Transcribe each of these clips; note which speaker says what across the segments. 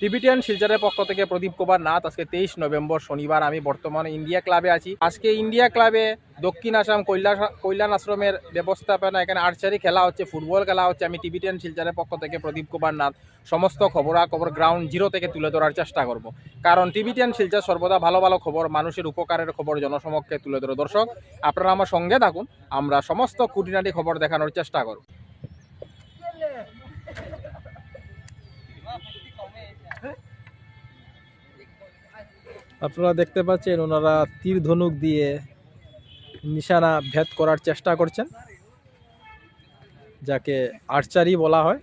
Speaker 1: Tibetan শিলচরের পক্ষ থেকে প্রদীপ কুমার নাথ, আজকে তেইশ নভেম্বর শনিবার। আমি বর্তমানে ইন্ডিয়া ক্লাবে আছি। আজকে ইন্ডিয়া ক্লাবে দক্ষিণ আসাম কল্যাণ কল্যাণ আশ্রমের ব্যবস্থাপনা, এখানে আর্চারি খেলা হচ্ছে, ফুটবল খেলা হচ্ছে। আমি টিবিটিয়ান শিলচরের পক্ষ থেকে প্রদীপ কুমার নাথ, সমস্ত খবরাখবর গ্রাউন্ড জিরো থেকে তুলে ধরার চেষ্টা করব। কারণ টিবিটিয়ান শিলচর সর্বদা ভালো ভালো খবর, মানুষের উপকারের খবর, জনসমক্ষে তুলে ধরে। দর্শক, আপনারা আমার সঙ্গে থাকুন, আমরা সমস্ত খুঁটিনাটি খবর দেখানোর চেষ্টা করব। আপনারা দেখতে পাচ্ছেন ওনারা তীর ধনুক দিয়ে নিশানা ভেদ করার চেষ্টা করছেন, যাকে আর্চারি বলা হয়।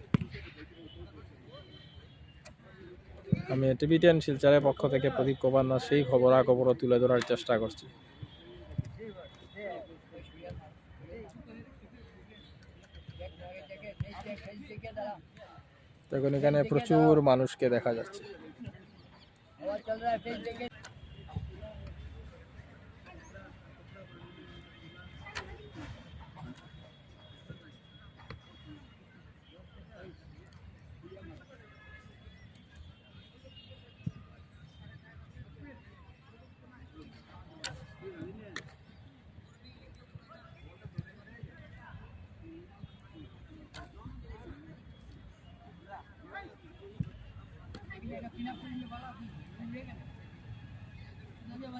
Speaker 1: আমি টিভিটিয়ান শিলচারের পক্ষ থেকে প্রদীপ কুমার সেই খবরাখবরও তুলে ধরার চেষ্টা করছি। দেখুন, এখানে প্রচুর মানুষকে দেখা যাচ্ছে।
Speaker 2: और चल रहा है फिर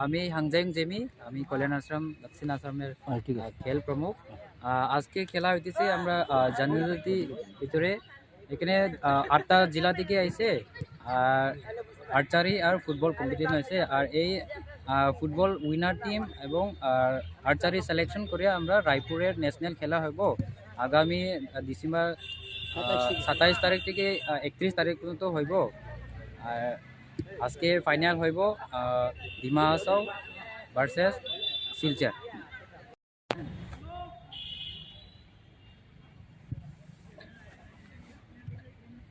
Speaker 2: আমি হাংজাইং জেমি আমি কল্যাণ আশ্রম দক্ষিণ আসামের খেল প্রমুখ। আজকে খেলা হইতেছে আমরা জানুয়ারি ভিতরে। এখানে আটটা জেলা থেকে আইছে আর আর্চারি আর ফুটবল কম্পিটিশন হয়েছে আর এই ফুটবল উইনার টিম এবং আর্চারি সিলেকশন করে আমরা রায়পুরের ন্যাশনাল খেলা হইব। আগামী ডিসেম্বর সাতাইশ তারিখ থেকে একত্রিশ তারিখ পর্যন্ত হইব। আর আজকে ফাইনাল হইব Hasao versus Silchar.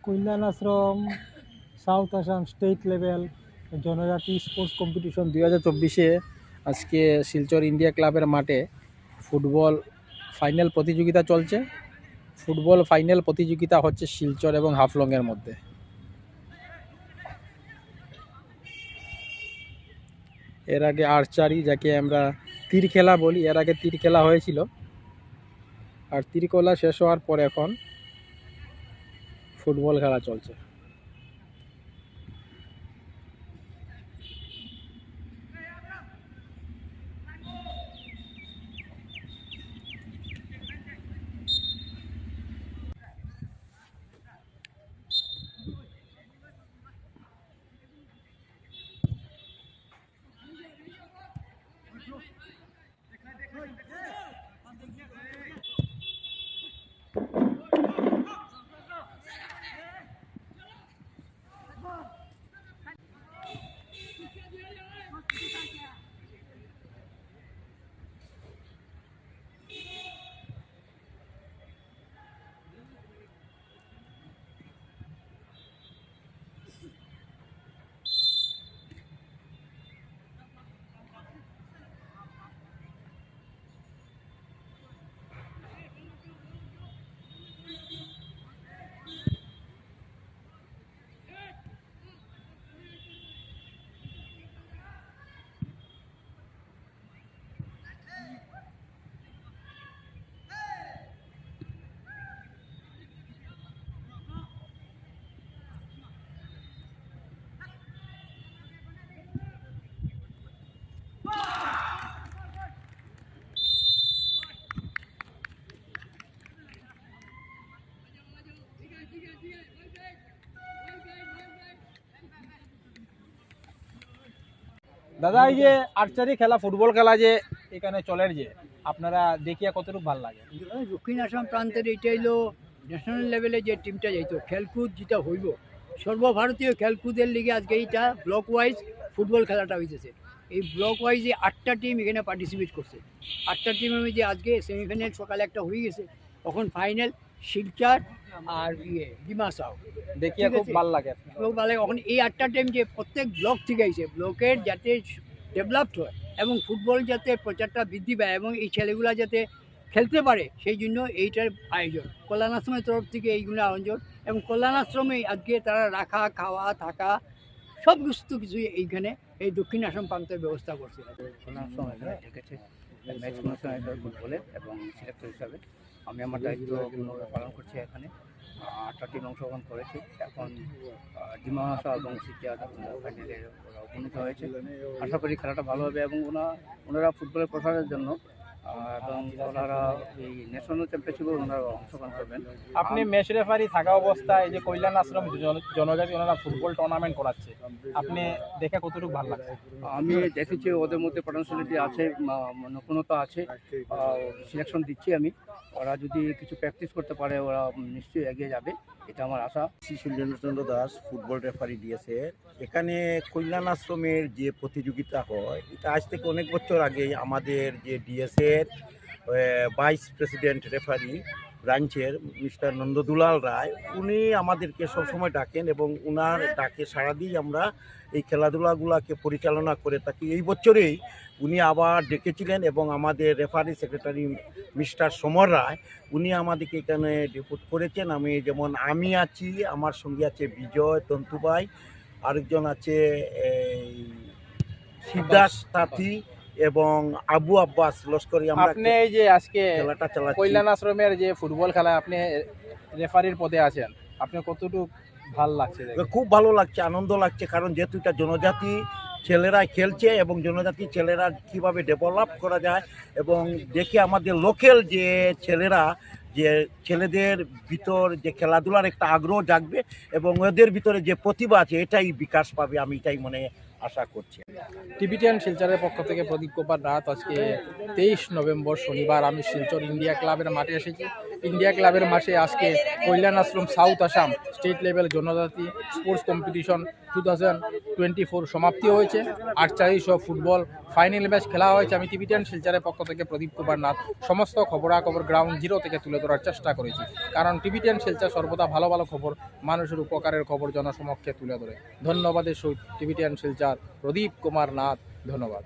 Speaker 3: Kalyan Ashram, south Assam state level জনজাতি স্পোর্টস কম্পিটিশন
Speaker 1: দুই হাজার চব্বিশে আজকে শিলচর ইন্ডিয়া ক্লাবের মাঠে ফুটবল ফাইনাল প্রতিযোগিতা চলছে। ফুটবল ফাইনাল প্রতিযোগিতা হচ্ছে শিলচর এবং হাফলংয়ের মধ্যে। এর আগে আর্চারি যাকে আমরা তীর খেলা বলি, এর আগে তীর খেলা হয়েছিল। আর তীর খেলা শেষ হওয়ার পর এখন ফুটবল খেলা চলছে। দাদা, এই যে আর্চারি খেলা, ফুটবল খেলা যে এখানে চলের যে, আপনারা দেখিয়া কতটুকু ভালো লাগে?
Speaker 4: দক্ষিণ আসাম প্রান্তের এইটা হইল ন্যাশনাল লেভেলে যে টিমটা যাইতো, খেলকুদ যেটা হইব, সর্বভারতীয় খেলকুদের লিগে আজকে এইটা ব্লক ওয়াইজ ফুটবল খেলাটা হইতেছে। এই ব্লক ওয়াইজে আটটা টিম এখানে পার্টিসিপেট করছে। আটটা টিমের মধ্যে আজকে সেমিফাইনাল সকালে একটা হয়ে গেছে তখন ফাইনাল শিলচার আর ইয়ে ডিমাসাও।
Speaker 1: দেখিয়া
Speaker 4: ঠিক
Speaker 1: খুব ভালো লাগে।
Speaker 4: ব্লক ভালো এখন এই আটটা টিম যে প্রত্যেক ব্লক থেকে আইছে ব্লকের যাতে ডেভেলপড হয় এবং ফুটবল যাতে প্রচারটা বৃদ্ধি পায় এবং এই ছেলেগুলা যাতে খেলতে পারে সেই জন্য এইটার আয়োজন। কল্যাণ আশ্রমের তরফ থেকে এইগুলো আয়োজন এবং কল্যাণ আশ্রমে আজকে তারা রাখা খাওয়া থাকা সব কিছু কিছু এইখানে এই দক্ষিণ আসাম প্রান্তের ব্যবস্থা করছে।
Speaker 5: সময় ডেকেছে ম্যাচ কমিশনার ফুটবলের এবং সিলেক্টর হিসাবে। আমি আমার দায়িত্ব পালন করছি এখানে। আটটা টিম অংশগ্রহণ করেছি। এখন ডিমা হাসা এবং ফাইনালে ওরা উপনীত হয়েছে। আশা করি খেলাটা ভালো হবে এবং ওনা ওনারা ফুটবলের প্রসারের জন্য এবং ওনারা এই ন্যাশনাল চ্যাম্পিয়নশিপে ওনারা অংশগ্রহণ করবেন।
Speaker 1: আপনি ম্যাচ রেফারি থাকা অবস্থায় যে কল্যাণ আশ্রম জনজাতি ওনারা ফুটবল টুর্নামেন্ট করাচ্ছে আপনি দেখে কতটুকু ভালো লাগছে?
Speaker 5: আমি দেখেছি ওদের মধ্যে পটেন্সিয়ালিটি আছে নতুনতা আছে সিলেকশন দিচ্ছি আমি। ওরা যদি কিছু প্র্যাকটিস করতে পারে ওরা নিশ্চয়ই এগিয়ে যাবে এটা আমার আশা।
Speaker 6: শ্রী সুরেন্দ্রচন্দ্র দাস ফুটবল রেফারি দিয়েছে। এখানে কল্যাণ আশ্রমের যে প্রতিযোগিতা হয় এটা আজ থেকে অনেক বছর আগে আমাদের যে ডিএসের ভাইস প্রেসিডেন্ট রেফারি ব্রাঞ্চের মিস্টার নন্দদুলাল রায়, উনি আমাদেরকে সবসময় ডাকেন এবং উনার ডাকে সাড়া দিয়ে আমরা। এই খেলাধুলাগুলোকে পরিচালনা করে থাকি। এই বছরেই উনি আবার ডেকেছিলেন এবং আমাদের referee secretary mister Samar Roy, উনি আমাদেরকে এখানে ডেপুট করেছেন। আমি যেমন, আমি আছি, আমার সঙ্গে আছে বিজয় তন্তুবাই আরেকজন আছে সিদ্ধাস তাঁতি এবং আবু আব্বাস লস্করি আমরা
Speaker 1: আপনি এই যে আজকে
Speaker 6: খেলাটা চালাচ্ছি
Speaker 1: কল্যাণ আশ্রমের যে ফুটবল খেলা আপনি রেফারির পদে আছেন আপনি কতটুকু ভালো লাগছে?
Speaker 6: খুব ভালো লাগছে আনন্দ লাগছে কারণ যেহেতু এটা জনজাতি ছেলেরা খেলছে এবং জনজাতি ছেলেরা কীভাবে ডেভেলপ করা যায় এবং দেখে আমাদের লোকাল যে ছেলেরা যে ছেলেদের ভিতর যে খেলাধুলার একটা আগ্রহ জাগবে এবং ওদের ভিতরে যে প্রতিভা আছে এটাই বিকাশ পাবে আমি এটাই মনে আশা করছি।
Speaker 1: টিবিটিয়ান শিলচরের পক্ষ থেকে প্রদীপ কুমার রাত, আজকে তেইশ নভেম্বর শনিবার আমি শিলচর ইন্ডিয়া ক্লাবের মাঠে এসেছি। ইন্ডিয়া ক্লাবের মাসে আজকে Kalyan Ashram, south Assam state level জনজাতি sports competition two thousand twenty four সমাপ্তি হয়েছে। আর্চারি সহ ফুটবল ফাইনাল ম্যাচ খেলা হয়েছে। আমি টিবিটিয়ান শিলচরের পক্ষ থেকে প্রদীপ কুমার নাথ। সমস্ত খবরাখবর গ্রাউন্ড জিরো থেকে তুলে ধরার চেষ্টা করেছি। কারণ টিবিটিয়ান শিলচর সর্বদা ভালো ভালো খবর, মানুষের উপকারের খবর জনসমক্ষে তুলে ধরে। ধন্যবাদের সহিত টিবিটিয়ান শিলচর প্রদীপ কুমার নাথ, ধন্যবাদ।